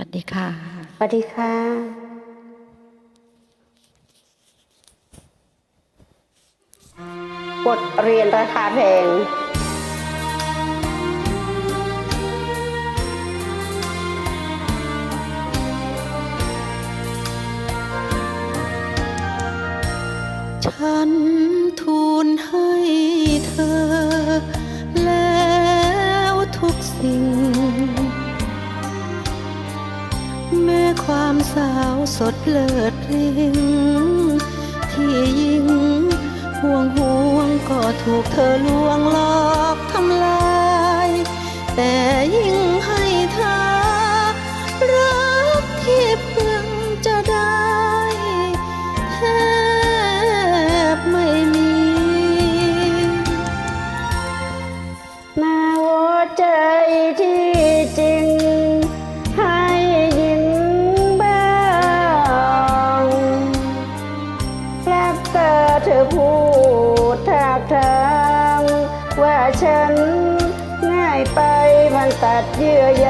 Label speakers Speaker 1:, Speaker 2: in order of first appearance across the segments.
Speaker 1: วัสดีค่ะ
Speaker 2: สวัสดีค่ะ บทเรียนราคาแพง
Speaker 1: สาวสดเลิศริงที่ยิ่งห่วงห่วงก็ถูกเธอลวงหลอ พูดทา
Speaker 2: กทางว่าฉันง่ายไปมันตัดเยื่อใย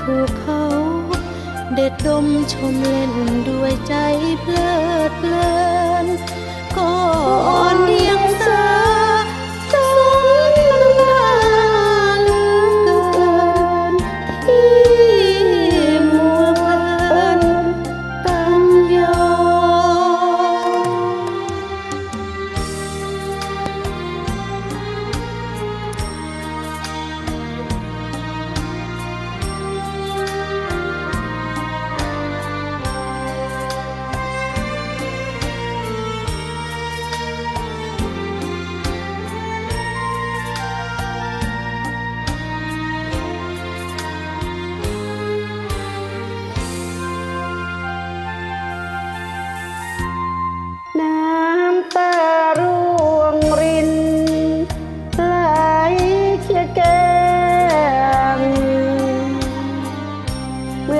Speaker 1: ถูกเขา เด็ดดมชมเล่นด้วยใจเพลิดเพลินก่อน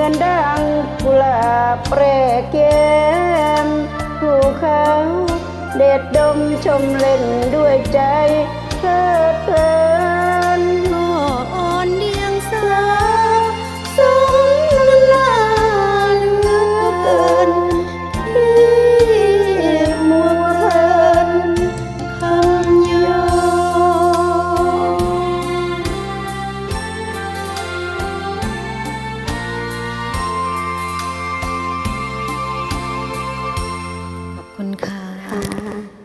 Speaker 1: มือน
Speaker 2: ดังกุหลาบแปรแก้มผู้เขาเด็ดดมชมเล่นด้วยใจเพลิดเพลิ ah